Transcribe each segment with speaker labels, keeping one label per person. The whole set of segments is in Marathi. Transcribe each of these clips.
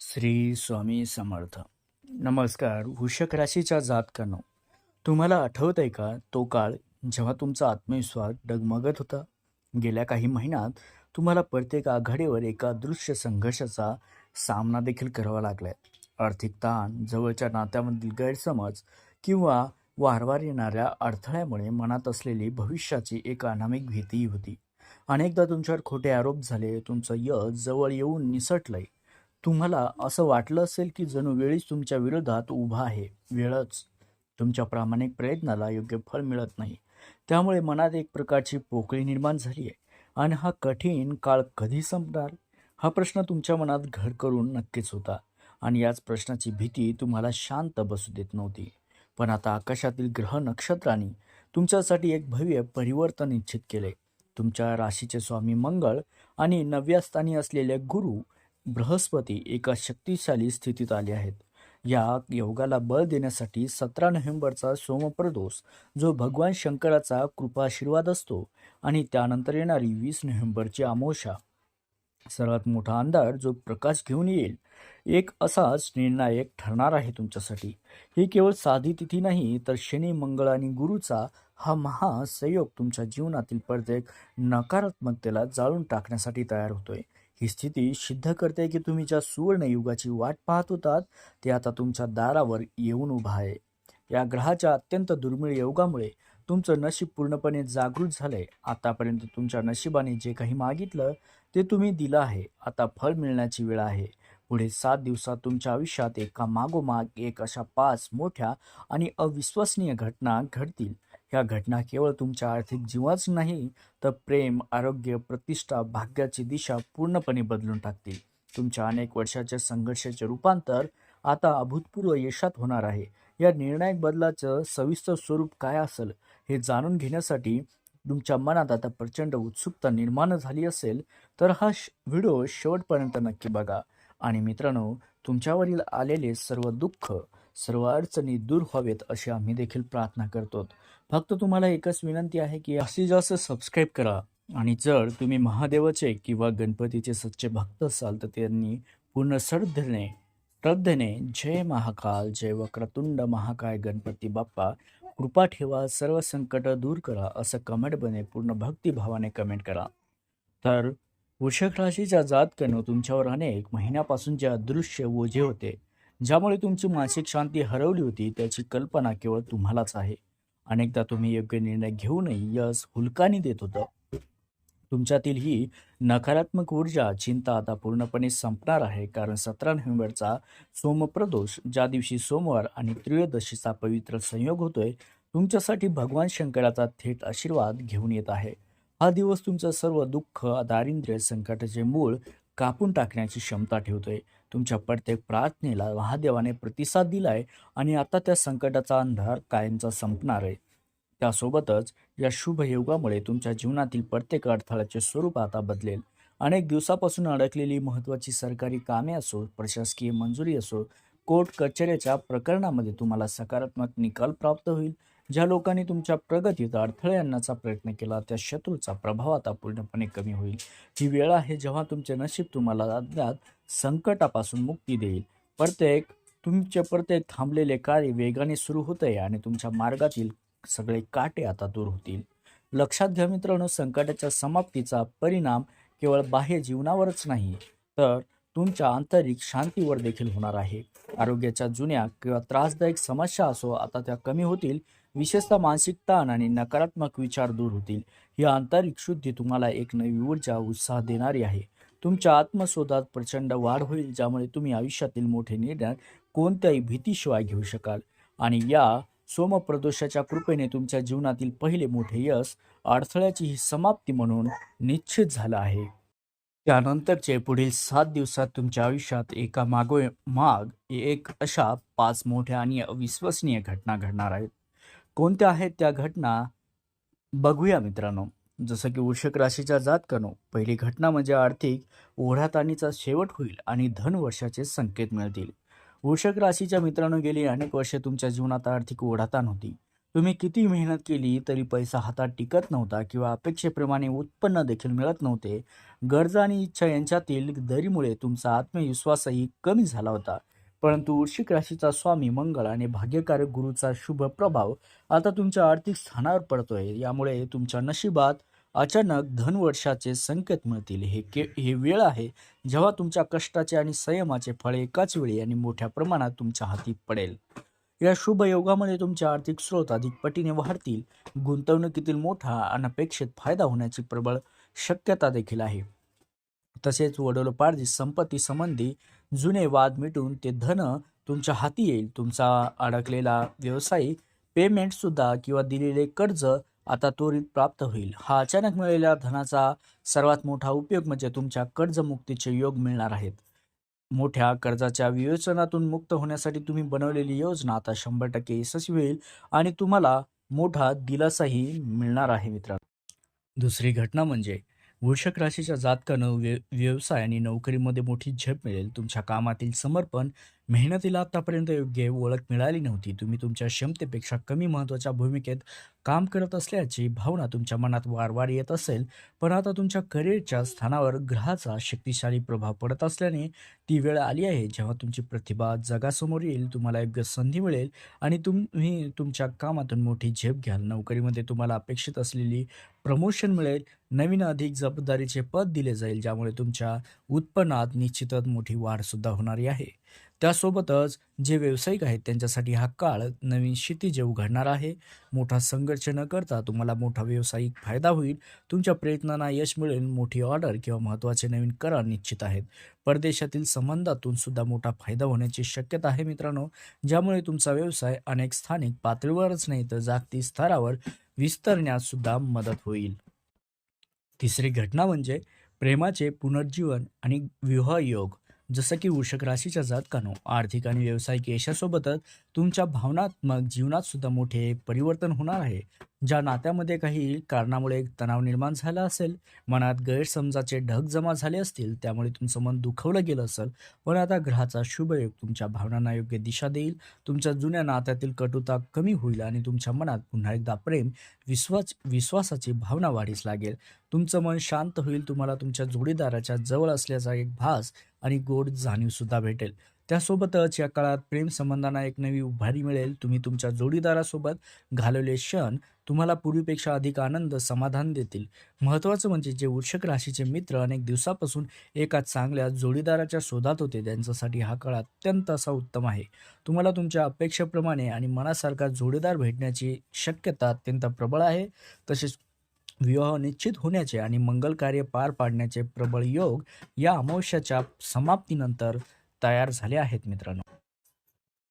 Speaker 1: श्री स्वामी समर्थ. नमस्कार वृषक राशीच्या जातकांनो. तुम्हाला आठवत आहे का तो काळ जेव्हा तुमचा आत्मविश्वास डगमगत होता? गेल्या काही महिन्यात तुम्हाला प्रत्येक आघाडीवर एका दृश्य संघर्षाचा सामना देखील करावा लागलाय. आर्थिक ताण जवळच्या नात्यामधील गैरसमज किंवा वारंवार येणाऱ्या अडथळ्यामुळे मनात असलेली भविष्याची एक अनामिक भीती होती. अनेकदा तुमच्यावर खोटे आरोप झाले तुमचं यश जवळ येऊन निसटलंय. तुम्हाला असं वाटलं असेल की जणू वेळीच तुमच्या विरोधात उभा आहे. वेळच. तुमच्या प्रामाणिक प्रयत्नाला योग्य फळ मिळत नाही. त्यामुळे मनात एक प्रकारची पोकळी निर्माण झाली आहे. आणि हा कठीण काळ कधी संपणार? हा प्रश्न तुमच्या मनात घर करून नक्कीच होता. आणि याच प्रश्नाची भीती तुम्हाला शांत बसू देत नव्हती. पण आता आकाशातील ग्रह नक्षत्रांनी तुमच्यासाठी एक भव्य परिवर्तन निश्चित केले. तुमच्या राशीचे स्वामी मंगळ आणि नव्या स्थानी असलेले गुरु बृहस्पती एका शक्तिशाली स्थितीत आले आहेत. या योगाला बळ देण्यासाठी सतरा नोव्हेंबरचा सोमप्रदोष जो भगवान शंकराचा कृपाशीर्वाद असतो आणि त्यानंतर येणारी वीस नोव्हेंबरची आमोशा. सर्वात मोठा अंधार जो प्रकाश घेऊन येईल एक असाच निर्णायक ठरणार आहे तुमच्यासाठी. ही केवळ साधी तिथी नाही तर शनी मंगळ आणि गुरुचा हा महासंयोग तुमच्या जीवनातील प्रत्येक नकारात्मकतेला जाळून टाकण्यासाठी तयार होतोय. ही स्थिती सिद्ध करते की तुम्ही ज्या सुवर्णयुगाची वाट पाहत होतात ते आता तुमच्या दारावर येऊन उभा आहे. या ग्रहाच्या अत्यंत दुर्मिळ योगामुळे तुमचं नशीब पूर्णपणे जागृत झालंय. आतापर्यंत तुमच्या नशिबाने जे काही मागितलं ते तुम्ही दिलं आहे. आता फळ मिळण्याची वेळ आहे. पुढे सात दिवसात तुमच्या आयुष्यात एका मागोमाग एक अशा पाच मोठ्या आणि अविश्वसनीय घटना घडतील. ह्या घटना केवळ तुमच्या आर्थिक जीवाच नाही तर प्रेम आरोग्य प्रतिष्ठा भाग्याची दिशा पूर्णपणे बदलून टाकतील. तुमच्या अनेक वर्षाच्या संघर्षाचे रूपांतर आता अभूतपूर्व यशात होणार आहे. या निर्णायक बदलाचं सविस्तर स्वरूप काय असेल हे जाणून घेण्यासाठी तुमच्या मनात आता प्रचंड उत्सुकता निर्माण झाली असेल तर हा श- व्हिडिओ शेवटपर्यंत नक्की बघा. आणि मित्रांनो तुमच्यावरील आलेले सर्व दुःख सर्व अडचणी दूर व्हावेत अशी आम्ही देखील प्रार्थना करतो. फक्त तुम्हाला एकच विनंती आहे की जास्तीत जास्त सबस्क्राईब करा. आणि जर तुम्ही महादेवाचे किंवा गणपतीचे सच्चे भक्त असाल तर त्यांनी पूर्ण श्रद्धेने श्रद्धेने जय महाकाल जय वक्रतुंड महाकाय गणपती बाप्पा कृपा ठेवा सर्व संकट दूर करा असं कमेंटमध्ये पूर्ण भक्तिभावाने कमेंट करा. तर वृषभ राशीच्या जातकनं तुमच्यावर अनेक महिन्यापासून जे अदृश्य ओझे होते. ज्यामुळे तुमची मानसिक शांती हरवली होती त्याची कल्पना केवळ तुम्हालाच आहे. अनेकदा तुम्ही योग्य निर्णय घेऊनही यश हुलकानी देत होतं. तुमच्यातील ही नकारात्मक ऊर्जा चिंता आता पूर्णपणे संपणार आहे कारण सतरा नोव्हेंबरचा सोमप्रदोष ज्या दिवशी सोमवार आणि त्रयोदशीचा पवित्र संयोग होतोय तुमच्यासाठी भगवान शंकराचा थेट आशीर्वाद घेऊन येत आहे. हा दिवस तुमचं सर्व दुःख दारिद्र्य संकटाचे मूळ कापून टाकण्याची क्षमता ठेवतोय. तुमच्या प्रत्येक प्रार्थनेला महादेवाने प्रतिसाद दिला आहे आणि आता त्या संकटाचा अंधार कायमचा संपणार आहे. त्यासोबतच या शुभ योगामुळे तुमच्या जीवनातील प्रत्येक अडथळ्याचे स्वरूप आता बदलेल. अनेक दिवसापासून अडकलेली महत्त्वाची सरकारी कामे असो प्रशासकीय मंजुरी असो कोर्ट कचेऱ्याच्या प्रकरणामध्ये तुम्हाला सकारात्मक निकाल प्राप्त होईल. ज्या लोकांनी तुमच्या प्रगतीत अडथळे आणण्याचा प्रयत्न केला त्या शत्रूचा प्रभाव आता पूर्णपणे कमी होईल. ही वेळ आहे जेव्हा तुमचे नशीब तुम्हाला अज्ञात संकटापासून मुक्ती देईल. प्रत्येक तुमचे प्रत्येक थांबलेले कार्य वेगाने सुरू होते आणि तुमच्या मार्गातील सगळे काटे आता दूर होतील. लक्षात घ्या मित्रांनो संकटाच्या समाप्तीचा परिणाम केवळ बाह्य जीवनावरच नाही तर तुमच्या आंतरिक शांतीवर देखील होणार आहे. आरोग्याच्या जुन्या किंवा त्रासदायक समस्या असो आता त्या कमी होतील विशेषतः मानसिक ताण आणि नकारात्मक विचार दूर होतील. ही आंतरिक शुद्धी तुम्हाला एक नवी ऊर्जा उत्साह देणारी आहे. तुमच्या आत्मशोधात प्रचंड वाढ होईल ज्यामुळे तुम्ही आयुष्यातील मोठे निर्णय कोणत्याही भीतीशिवाय घेऊ शकाल. आणि या सोमप्रदोषाच्या कृपेने तुमच्या जीवनातील पहिले मोठे यश अडथळ्याची ही समाप्ती म्हणून निश्चित झालं आहे. त्यानंतरचे पुढील सात दिवसात तुमच्या आयुष्यात एका मागो माग एक अशा पाच मोठ्या आणि अविश्वसनीय घटना घडणार आहेत. कोणत्या आहेत त्या घटना? बघूया मित्रांनो. जसं की वृषक राशीच्या जातकानो पहिली घटना म्हणजे आर्थिक ओढाताणीचा शेवट होईल आणि धन वर्षाचे संकेत मिळतील. वृषक राशीच्या मित्रांनो गेली अनेक वर्षे तुमच्या जीवनात आर्थिक ओढाताण होती. तुम्ही किती मेहनत केली तरी पैसा हातात टिकत नव्हता किंवा अपेक्षेप्रमाणे उत्पन्न देखील मिळत नव्हते. गरजा आणि इच्छा यांच्यातील दरीमुळे तुमचा आत्मविश्वासही कमी झाला होता. परंतु वृश्चिक राशीचा स्वामी मंगळ आणि भाग्यकारक गुरुचा शुभ प्रभाव आता तुमच्या आर्थिक स्थानावर पडतोय. यामुळे तुमच्या नशिबात अचानक धनवर्षाचे संकेत मिळतील. हे के हे वेळ आहे जेव्हा तुमच्या कष्टाचे आणि संयमाचे फळ एकाच वेळी आणि मोठ्या प्रमाणात तुमच्या हाती पडेल. या शुभ योगामध्ये तुमचे आर्थिक स्रोत अधिक पटीने वाढतील गुंतवणुकीतील मोठा अनपेक्षित फायदा होण्याची प्रबळ शक्यता देखील आहे. तसेच वडोलोपार्जित संपत्ती संबंधी जुने वाद मिटून ते धन तुमच्या हाती येईल. तुमचा अडकलेला व्यवसायी पेमेंट सुद्धा किंवा दिलेले कर्ज आता त्वरित प्राप्त होईल. हा अचानक मिळालेल्या धनाचा सर्वात मोठा उपयोग म्हणजे तुमच्या कर्जमुक्तीचे योग मिळणार आहेत. मोठ्या कर्जाच्या विवेचनातून मुक्त होण्यासाठी तुम्ही बनवलेली योजना आता शंभर टक्के यशस्वी होईल आणि तुम्हाला मोठा दिलासाही मिळणार आहे मित्रांनो. दुसरी घटना म्हणजे वृषक राशीच्या जातकानं व्य व्यवसाय आणि नोकरीमध्ये मोठी झेप मिळेल. तुमच्या कामातील समर्पण मेहनतीला आतापर्यंत योग्य ओळख मिळाली नव्हती. तुम्ही तुमच्या क्षमतेपेक्षा कमी महत्त्वाच्या भूमिकेत काम करत असल्याची भावना तुमच्या मनात वारंवार येत असेल पण आता तुमच्या करिअरच्या स्थानावर ग्रहाचा शक्तिशाली प्रभाव पडत असल्याने ती वेळ आली आहे. जेव्हा तुमची प्रतिभा जगासमोर येईल तुम्हाला योग्य संधी मिळेल आणि तुम्ही तुमच्या कामातून मोठी झेप घ्याल. नोकरीमध्ये तुम्हाला अपेक्षित असलेली प्रमोशन मिळेल. नवीन अधिक जबाबदारीचे पद दिले जाईल ज्यामुळे तुमच्या उत्पन्नात निश्चितच मोठी वाढसुद्धा होणारी आहे. त्यासोबतच जे व्यावसायिक आहेत त्यांच्यासाठी हा काळ नवीन क्षितिजे उघडणार आहे. मोठा संघर्ष न करता तुम्हाला मोठा व्यावसायिक फायदा होईल. तुमच्या प्रयत्नांना यश मिळेल. मोठी ऑर्डर किंवा महत्त्वाचे नवीन करार निश्चित आहेत. परदेशातील संबंधातून सुद्धा मोठा फायदा होण्याची शक्यता आहे मित्रांनो. ज्यामुळे तुमचा व्यवसाय अनेक स्थानिक पातळीवरच नाही तर जागतिक स्तरावर विस्तारण्यास सुद्धा मदत होईल. तिसरी घटना म्हणजे प्रेमाचे पुनर्जीवन आणि विवाह योग. जसं की वृषक राशीच्या जातकानो आर्थिक आणि व्यावसायिक यशासोबतच तुमच्या भावनात्मक जीवनात सुद्धा मोठे परिवर्तन होणार आहे. ज्या नात्यामध्ये काही कारणामुळे तणाव निर्माण झाला असेल मनात गैरसमजाचे ढग जमा झाले असतील त्यामुळे तुमचं मन दुखवलं गेलं असेल पण आता ग्रहाचा शुभयोग तुमच्या भावनांना योग्य दिशा देईल तुमच्या जुन्या नात्यातील कटुता कमी होईल आणि तुमच्या मनात पुन्हा एकदा प्रेम विश्वास विश्वासाची भावना वाढीस लागेल. तुमचं मन शांत होईल तुम्हाला तुमच्या जोडीदाराच्या जवळ असल्याचा एक भास आणि गोड जाणीवसुद्धा भेटेल. त्यासोबतच या काळात प्रेमसंबंधांना एक नवी उभारी मिळेल. तुम्ही तुमच्या जोडीदारासोबत घालवले क्षण तुम्हाला पूर्वीपेक्षा अधिक आनंद समाधान देतील. महत्त्वाचं म्हणजे जे वृषक राशीचे मित्र अनेक दिवसापासून एका चांगल्या जोडीदाराच्या शोधात होते त्यांच्यासाठी हा काळ अत्यंत असा उत्तम आहे. तुम्हाला तुमच्या अपेक्षेप्रमाणे आणि मनासारखा जोडीदार भेटण्याची शक्यता अत्यंत प्रबळ आहे. तसेच विवाह निश्चित होण्याचे आणि मंगल कार्य पार पाडण्याचे प्रबळ योग या अमावस्याच्या समाप्तीनंतर तयार झाले आहेत मित्रांनो.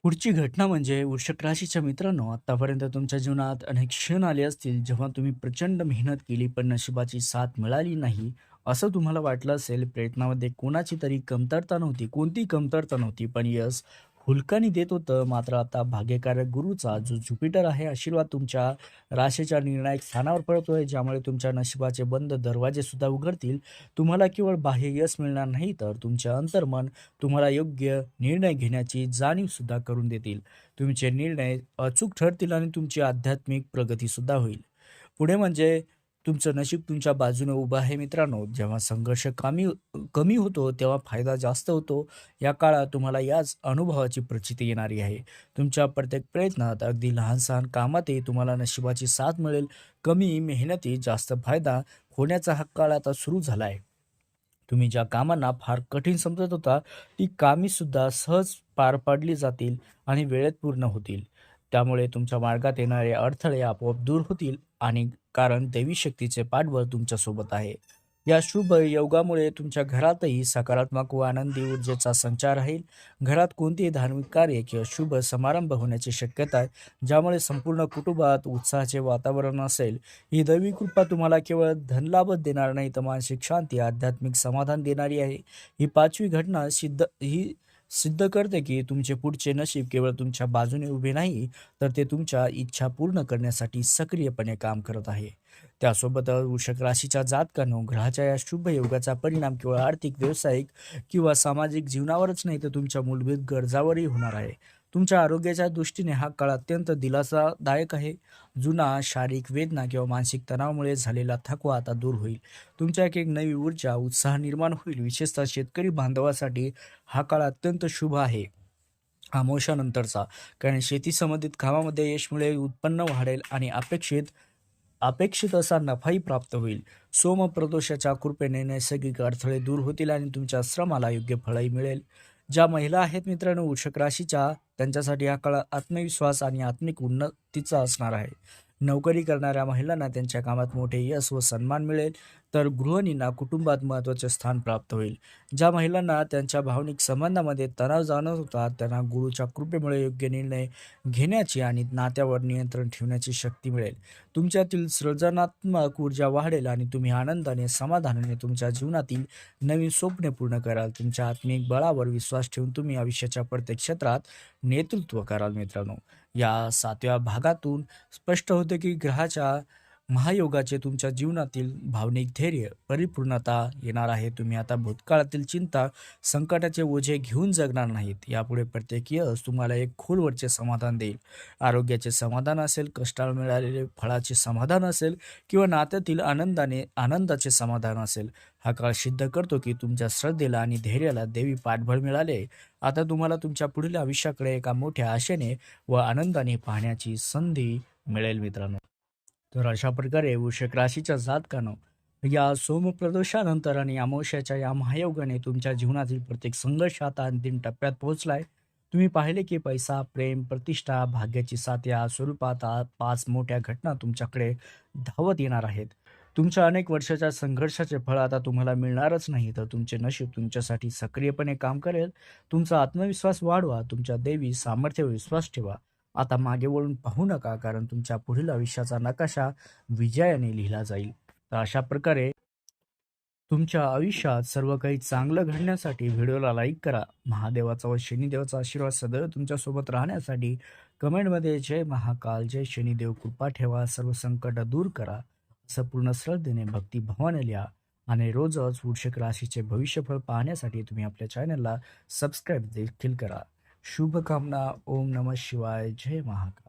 Speaker 1: पुढची घटना म्हणजे वृषक राशीच्या मित्रांनो आतापर्यंत तुमच्या जीवनात अनेक क्षण आले असतील जेव्हा तुम्ही प्रचंड मेहनत केली पण नशिबाची साथ मिळाली नाही असं तुम्हाला वाटलं असेल. प्रयत्नामध्ये कोणाची तरी कमतरता नव्हती कोणती कमतरता नव्हती पण यश हुलकानी देत होतं. मात्र आता भाग्यकारक गुरुचा जो ज्युपिटर आहे आशीर्वाद तुमच्या राशीच्या निर्णायक स्थानावर पडतोय ज्यामुळे तुमच्या नशिबाचे बंद दरवाजे सुद्धा उघडतील. तुम्हाला केवळ बाह्य यश मिळणार नाही तर तुमचे अंतर्मन तुम्हाला योग्य निर्णय घेण्याची जाणीव सुद्धा करून देतील. तुमचे निर्णय अचूक ठरतील आणि तुमची आध्यात्मिक प्रगती सुद्धा होईल. पुढे म्हणजे तुमचं नशीब तुमच्या बाजूने उभं आहे मित्रांनो. जेव्हा संघर्ष कमी कमी होतो तेव्हा फायदा जास्त होतो. या काळात तुम्हाला याच अनुभवाची प्रचिती येणारी आहे. तुमच्या प्रत्येक प्रयत्नात अगदी लहान सहान कामातही तुम्हाला नशिबाची साथ मिळेल. कमी मेहनती जास्त फायदा होण्याचा हा काळ आता सुरू झाला आहे तुम्ही ज्या कामांना फार कठीण समजत होता ती कामीसुद्धा सहज पार पाडली जातील आणि वेळेत पूर्ण होतील. त्यामुळे तुमच्या मार्गात येणारे अडथळे आपोआप दूर होतील आणि कारण दैवी शक्तीचे पाठबळ तुमच्यासोबत आहे. या शुभ योगामुळे तुमच्या घरातही सकारात्मक व आनंदी ऊर्जेचा संचार राहील. घरात कोणतेही धार्मिक कार्य किंवा शुभ समारंभ होण्याची शक्यता आहे ज्यामुळे संपूर्ण कुटुंबात उत्साहाचे वातावरण असेल. ही दैवी कृपा तुम्हाला केवळ धनलाभच देणार नाही तर मानसिक शांती आध्यात्मिक समाधान देणारी आहे. ही पाचवी घटना सिद्ध ही सिद्ध करते की तुमचे पुढचे नशीब केवळ तुमच्या बाजूने उभे नाही तर ते तुमच्या इच्छा पूर्ण करण्यासाठी सक्रियपणे काम करत आहे. त्यासोबतच वृषक राशीच्या जातकांनो ग्रहाच्या या शुभ योगाचा परिणाम केवळ आर्थिक व्यावसायिक किंवा सामाजिक जीवनावरच नाही तर तुमच्या मूलभूत गरजावरही होणार आहे. तुमच्या आरोग्याच्या दृष्टीने हा काळ अत्यंत दिलासादायक आहे. जुना शारीरिक वेदना किंवा मानसिक तणावामुळे झालेला थकवा आता दूर होईल. तुमच्या एक एक नवी ऊर्जा उत्साह निर्माण होईल. विशेषतः शेतकरी बांधवासाठी हा काळ अत्यंत शुभ आहे. आमोशानंतरचा. कारण शेती संबंधित कामामध्ये यश मिळेल उत्पन्न वाढेल आणि अपेक्षित अपेक्षित असा नफाही प्राप्त होईल. सोम प्रदोषाच्या कृपेने नैसर्गिक अडथळे दूर होतील आणि तुमच्या श्रमाला योग्य फळही मिळेल. ज्या महिला आहेत मित्रांनो वृषक राशीच्या त्यांच्यासाठी हा काळ आत्मविश्वास आणि आत्मिक उन्नतीचा असणार आहे. नोकरी करणाऱ्या महिलांना त्यांच्या कामात मोठे यश व सन्मान मिळेल. तर गृहिणींना कुटुंबात महत्त्वाचे स्थान प्राप्त होईल. ज्या महिलांना त्यांच्या भावनिक संबंधामध्ये तणाव जाणवत होता त्यांना गुरुच्या कृपेमुळे योग्य निर्णय घेण्याची आणि नात्यावर नियंत्रण ठेवण्याची शक्ती मिळेल. तुमच्यातील सृजनात्मक ऊर्जा वाढेल आणि तुम्ही आनंदाने समाधानाने तुमच्या जीवनातील नवीन स्वप्ने पूर्ण कराल. तुमच्या आत्मिक बळावर विश्वास ठेवून तुम्ही आयुष्याच्या प्रत्येक क्षेत्रात नेतृत्व कराल मित्रांनो. या सातव्या भागातून स्पष्ट होते की ग्रहाच्या महायोगाचे तुमच्या जीवनातील भावनिक धैर्य परिपूर्णता येणार आहे. तुम्ही आता भूतकाळातील चिंता संकटाचे ओझे घेऊन जगणार नाहीत. यापुढे प्रत्येक यश तुम्हाला एक खोलवरचे समाधान देईल. आरोग्याचे समाधान असेल कष्टाला मिळालेले फळाचे समाधान असेल किंवा नात्यातील आनंदाने आनंदाचे समाधान असेल. हा काळ सिद्ध करतो की तुमच्या श्रद्धेला आणि धैर्याला देवी पाठबळ मिळाले. आता तुम्हाला तुमच्या पुढील आयुष्याकडे एका मोठ्या आशेने व आनंदाने पाहण्याची संधी मिळेल मित्रांनो. तर अशा प्रकारे वृषक राशीच्या जातकानं या सोमप्रदोषानंतर आणि अमावश्याच्या या महायोगाने तुमच्या जीवनातील प्रत्येक संघर्ष आता अंतिम टप्प्यात पोहोचलाय. तुम्ही पाहिले की पैसा प्रेम प्रतिष्ठा भाग्याची साथ या स्वरूपात आ- पाच मोठ्या घटना तुमच्याकडे धावत येणार आहेत. तुमच्या अनेक वर्षाच्या संघर्षाचे फळ आता तुम्हाला मिळणारच नाही तर तुमचे नशीब तुमच्यासाठी सक्रियपणे काम करेल. तुमचा आत्मविश्वास वाढवा तुमच्या देवी सामर्थ्यावर विश्वास ठेवा. आता मागे वळून पाहू नका कारण तुमच्या पुढील आयुष्याचा नकाशा विजयाने लिहिला जाईल. तर अशा प्रकारे तुमच्या आयुष्यात सर्व काही चांगलं घडण्यासाठी व्हिडिओला लाईक करा. महादेवाचा व शनिदेवाचा आशीर्वाद सदैव तुमच्यासोबत राहण्यासाठी कमेंटमध्ये जय महाकाल जय शनिदेव कृपा ठेवा सर्व संकट दूर करा. असं पूर्ण श्रद्धेने भक्तिभावाने लिहा. आणि रोजच वृक्षक राशीचे भविष्यफळ पाहण्यासाठी तुम्ही आपल्या चॅनलला सबस्क्राईब देखील करा. शुभकामना ओम नमः शिवाय जय महाकाल.